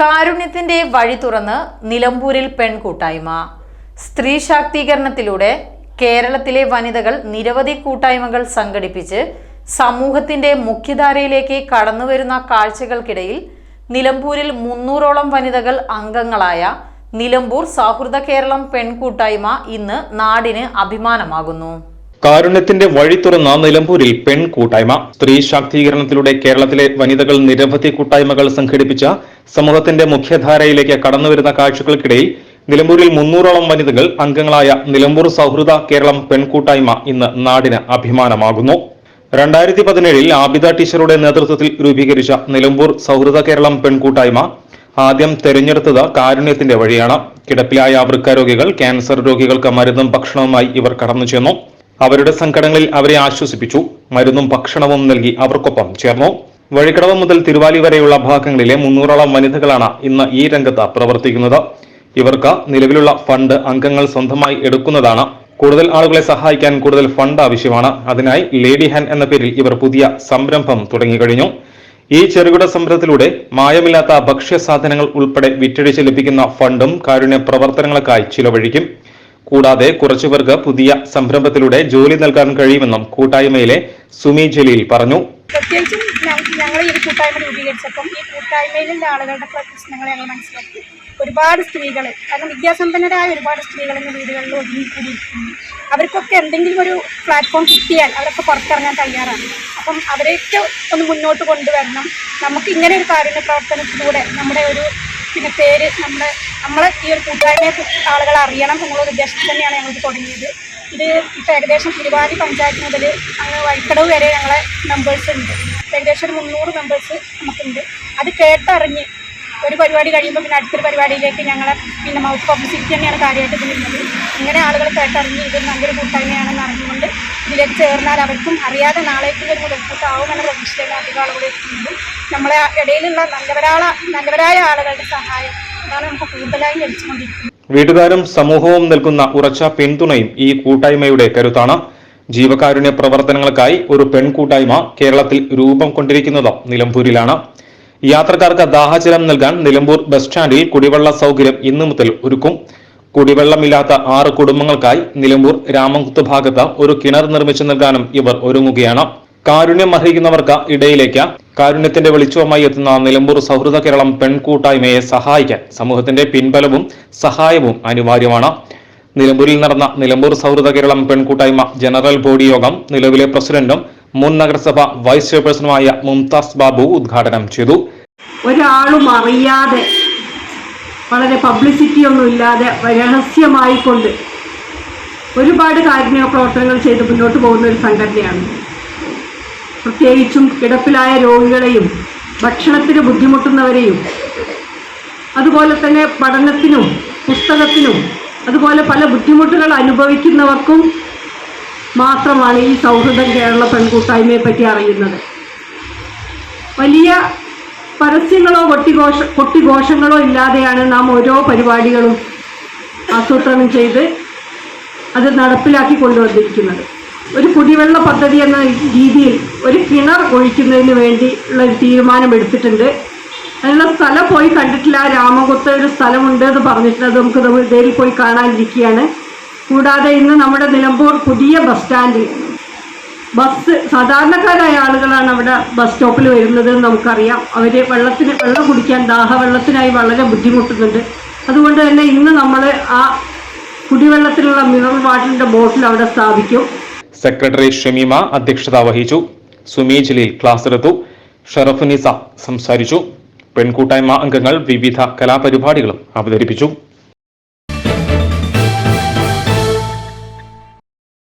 കാരുണ്യത്തിന്റെ വഴി തുറന്ന് നിലമ്പൂരിൽ പെൺകൂട്ടായ്മ. സ്ത്രീ ശാക്തീകരണത്തിലൂടെ കേരളത്തിലെ വനിതകൾ നിരവധി കൂട്ടായ്മകൾ സംഘടിപ്പിച്ച് സമൂഹത്തിന്റെ മുഖ്യധാരയിലേക്ക് കടന്നുവരുന്ന കാഴ്ചകൾക്കിടയിൽ നിലമ്പൂരിൽ മുന്നൂറോളം വനിതകൾ അംഗങ്ങളായ നിലമ്പൂർ സൗഹൃദ കേരളം പെൺകൂട്ടായ്മ ഇന്ന് നാടിന് അഭിമാനമാകുന്നു. കാരുണ്യത്തിന്റെ വഴി തുറന്ന നിലമ്പൂരിൽ പെൺ കൂട്ടായ്മ സ്ത്രീ ശാക്തീകരണത്തിലൂടെ കേരളത്തിലെ വനിതകൾ നിരവധി കൂട്ടായ്മകൾ സംഘടിപ്പിച്ച സമൂഹത്തിന്റെ മുഖ്യധാരയിലേക്ക് കടന്നുവരുന്ന കാഴ്ചകൾക്കിടയിൽ നിലമ്പൂരിൽ മുന്നൂറോളം വനിതകൾ അംഗങ്ങളായ നിലമ്പൂർ സൗഹൃദ കേരളം പെൺകൂട്ടായ്മ ഇന്ന് നാടിന് അഭിമാനമാകുന്നു. രണ്ടായിരത്തി പതിനേഴിൽ ആബിദ ടീച്ചറുടെ നേതൃത്വത്തിൽ രൂപീകരിച്ച നിലമ്പൂർ സൗഹൃദ കേരളം പെൺകൂട്ടായ്മ ആദ്യം തെരഞ്ഞെടുത്തത് കാരുണ്യത്തിന്റെ വഴിയാണ്. കിടപ്പിലായ വൃക്കരോഗികൾ ക്യാൻസർ രോഗികൾക്ക് മരുന്നും ഭക്ഷണവുമായി ഇവർ കടന്നു ചെന്നു. അവരുടെ സങ്കടങ്ങളിൽ അവരെ ആശ്വസിപ്പിച്ചു. മരുന്നും ഭക്ഷണവും നൽകി അവർക്കൊപ്പം ചേർന്നു. വഴിക്കടവ് മുതൽ തിരുവാലി വരെയുള്ള ഭാഗങ്ങളിലെ മുന്നൂറോളം വനിതകളാണ് ഇന്ന് ഈ രംഗത്ത് പ്രവർത്തിക്കുന്നത്. ഇവർക്ക് നിലവിലുള്ള ഫണ്ട് അംഗങ്ങൾ സ്വന്തമായി എടുക്കുന്നതാണ്. കൂടുതൽ ആളുകളെ സഹായിക്കാൻ കൂടുതൽ ഫണ്ട് ആവശ്യമാണ്. അതിനായി ലേഡി ഹാൻ എന്ന പേരിൽ ഇവർ പുതിയ സംരംഭം തുടങ്ങിക്കഴിഞ്ഞു. ഈ ചെറുകിട സംരംഭത്തിലൂടെ മായമില്ലാത്ത ഭക്ഷ്യ സാധനങ്ങൾ ഉൾപ്പെടെ വിറ്റഴിച്ച് ലഭിക്കുന്ന ഫണ്ടും കാരുണ്യ പ്രവർത്തനങ്ങൾക്കായി ചിലവഴിക്കും. കൂടാതെ കുറച്ചുപേർക്ക് പുതിയ സംരംഭത്തിലൂടെ ജോലി നൽകാൻ കഴിയുമെന്നും കൂട്ടായ്മയിലെ സുമി ജലീൽ പറഞ്ഞു. പ്രത്യേകിച്ചും ഞങ്ങൾ ഈ കൂട്ടായ്മ രൂപീകരിച്ചപ്പം ഈ കൂട്ടായ്മയിലുള്ള ആളുകളുടെ പ്രശ്നങ്ങൾ ഞങ്ങൾ മനസ്സിലാക്കി. ഒരുപാട് സ്ത്രീകൾ കാരണം വിദ്യാസമ്പന്നരായ ഒരുപാട് സ്ത്രീകൾ ഇന്ന് വീടുകളിൽ ഒതുങ്ങിക്കൂടിയിരിക്കുന്നു. അവർക്കൊക്കെ എന്തെങ്കിലും ഒരു പ്ലാറ്റ്ഫോം കിട്ടിയാൽ അവരൊക്കെ പുറത്തിറങ്ങാൻ തയ്യാറാണ്. അപ്പം അവരെയൊക്കെ ഒന്ന് മുന്നോട്ട് കൊണ്ടുവരണം. നമുക്ക് ഇങ്ങനെ ഒരു കാരുണ്യ പ്രവർത്തനത്തിലൂടെ നമ്മുടെ ഒരു പിന്നെ പേര് നമ്മുടെ നമ്മളെ ഈ ഒരു കൂട്ടായ്മയെ ആളുകൾ അറിയണം എന്നുള്ള ഉദ്ദേശത്തിൽ തന്നെയാണ് ഞങ്ങൾ തുടങ്ങിയത്. ഇത് ഇപ്പോൾ ഏകദേശം തിരുവാതി പഞ്ചായത്ത് മുതൽ അങ്ങ് വഴിക്കടവ് വരെ ഞങ്ങളെ മെമ്പേഴ്സ് ഉണ്ട്. ഏകദേശം ഒരു മുന്നൂറ് മെമ്പേഴ്സ് നമുക്കുണ്ട്. അത് കേട്ടറിഞ്ഞ് ഒരു പരിപാടി കഴിയുമ്പോൾ പിന്നെ അടുത്തൊരു പരിപാടിയിലേക്ക് ഞങ്ങളെ പിന്നെ മൗത്ത് പബ്ലിസിറ്റി തന്നെയാണ് കാര്യമായിട്ട് ഇതിൽ ഇങ്ങനെ ആളുകൾ കേട്ടറിഞ്ഞ് ഇത് നല്ലൊരു കൂട്ടായ്മയാണെന്ന് അറിഞ്ഞുകൊണ്ട് ഇതിലേക്ക് ചേർന്നാൽ അവർക്കും അറിയാതെ നാളേക്കുള്ള ഒരു മുതൽക്കൂട്ടാവുമെന്ന പ്രതീക്ഷയിലാണ് അധികം ആളുകൾ എത്തുന്നത് നമ്മളെ ഇടയിലുള്ള നല്ലവരാള നല്ലവരായ ആളുകളുടെ സഹായം അതാണ് നമുക്ക് കൂടുതലായി ലഭിച്ചുകൊണ്ടിരിക്കുന്നത്. വീട്ടുകാരും സമൂഹവും നൽകുന്ന ഉറച്ച പിന്തുണയും ഈ കൂട്ടായ്മയുടെ കരുത്താണ്. ജീവകാരുണ്യ പ്രവർത്തനങ്ങൾക്കായി ഒരു പെൺകൂട്ടായ്മ കേരളത്തിൽ രൂപം കൊണ്ടിരിക്കുന്നത് നിലമ്പൂരിലാണ്. യാത്രക്കാർക്ക് ദാഹജലം നൽകാൻ നിലമ്പൂർ ബസ് സ്റ്റാൻഡിൽ കുടിവെള്ള സൗകര്യം ഇന്നു മുതൽ ഒരുക്കും. കുടിവെള്ളമില്ലാത്ത ആറ് കുടുംബങ്ങൾക്കായി നിലമ്പൂർ രാമംകുത്ത് ഭാഗത്ത് ഒരു കിണർ നിർമ്മിച്ചു നൽകാനും ഇവർ ഒരുങ്ങുകയാണ്. കാരുണ്യം അർഹിക്കുന്നവർക്ക് ഇടയിലേക്ക് കാരുണ്യത്തിന്റെ വെളിച്ചവുമായി എത്തുന്ന നിലമ്പൂർ സൗഹൃദ കേരളം പെൺകൂട്ടായ്മയെ സഹായിക്കാൻ സമൂഹത്തിന്റെ പിൻബലവും സഹായവും അനിവാര്യമാണ്. നിലമ്പൂരിൽ നടന്ന നിലമ്പൂർ സൗഹൃദ കേരളം പെൺകൂട്ടായ്മ ജനറൽ ബോഡി യോഗം നിലവിലെ പ്രസിഡന്റും മുൻ നഗരസഭ വൈസ് ചെയർപേഴ്സണുമായ മുംതാസ് ബാബു ഉദ്ഘാടനം ചെയ്തു. ഒരാളും അറിയാതെ വളരെ പബ്ലിസിറ്റി ഒന്നും ഇല്ലാതെ രഹസ്യമായിക്കൊണ്ട് ഒരുപാട് കാരുണ്യ പ്രവർത്തനങ്ങൾ ചെയ്ത് മുന്നോട്ട് പോകുന്ന ഒരു സംഘടനയാണ്. പ്രത്യേകിച്ചും കിടപ്പിലായ രോഗികളെയും ഭക്ഷണത്തിന് ബുദ്ധിമുട്ടുന്നവരെയും അതുപോലെ തന്നെ പഠനത്തിനും പുസ്തകത്തിനും അതുപോലെ പല ബുദ്ധിമുട്ടുകൾ അനുഭവിക്കുന്നവർക്കും മാത്രമാണ് ഈ സൗഹൃദം കേരള പെൺകൂട്ടായ്മയെ പറ്റി അറിയുന്നത്. വലിയ പരസ്യങ്ങളോ കൊട്ടിഘോഷ കൊട്ടിഘോഷങ്ങളോ ഇല്ലാതെയാണ് നാം ഓരോ പരിപാടികളും ആസൂത്രണം ചെയ്ത് അത് നടപ്പിലാക്കി കൊണ്ടുവന്നിരിക്കുന്നത് ഒരു കുടിവെള്ള പദ്ധതി എന്ന രീതിയിൽ ഒരു കിണർ ഒഴിക്കുന്നതിന് വേണ്ടി ഉള്ള ഒരു തീരുമാനം എടുത്തിട്ടുണ്ട് അതിനുള്ള സ്ഥലം പോയി കണ്ടിട്ടില്ല രാമകുത്ത ഒരു സ്ഥലമുണ്ട് എന്ന് പറഞ്ഞിട്ടുണ്ട് അത് നമുക്ക് ഇതേൽ പോയി കാണാനിരിക്കുകയാണ് കൂടാതെ ഇന്ന് നമ്മുടെ നിലമ്പൂർ പുതിയ ബസ് സ്റ്റാൻഡിൽ ബസ് സാധാരണക്കാരായ ആളുകളാണ് അവിടെ ബസ് സ്റ്റോപ്പിൽ വരുന്നത് നമുക്കറിയാം. അവർ വെള്ളത്തിന് വെള്ളം കുടിക്കാൻ ദാഹവെള്ളത്തിനായി വളരെ ബുദ്ധിമുട്ടുന്നുണ്ട്. അതുകൊണ്ട് തന്നെ ഇന്ന് നമ്മൾ ആ കുടിവെള്ളത്തിനുള്ള മിനറൽ വാട്ടറിന്റെ ബോട്ടിൽ അവിടെ സ്ഥാപിക്കും. സെക്രട്ടറി ഷമീമ അധ്യക്ഷത വഹിച്ചു. സുമി ജലീൽ ക്ലാസ് എടുത്തു. ഷറഫുനിസ സംസാരിച്ചു. പെൺകൂട്ടായ്മ അംഗങ്ങൾ വിവിധ കലാപരിപാടികളും അവതരിപ്പിച്ചു.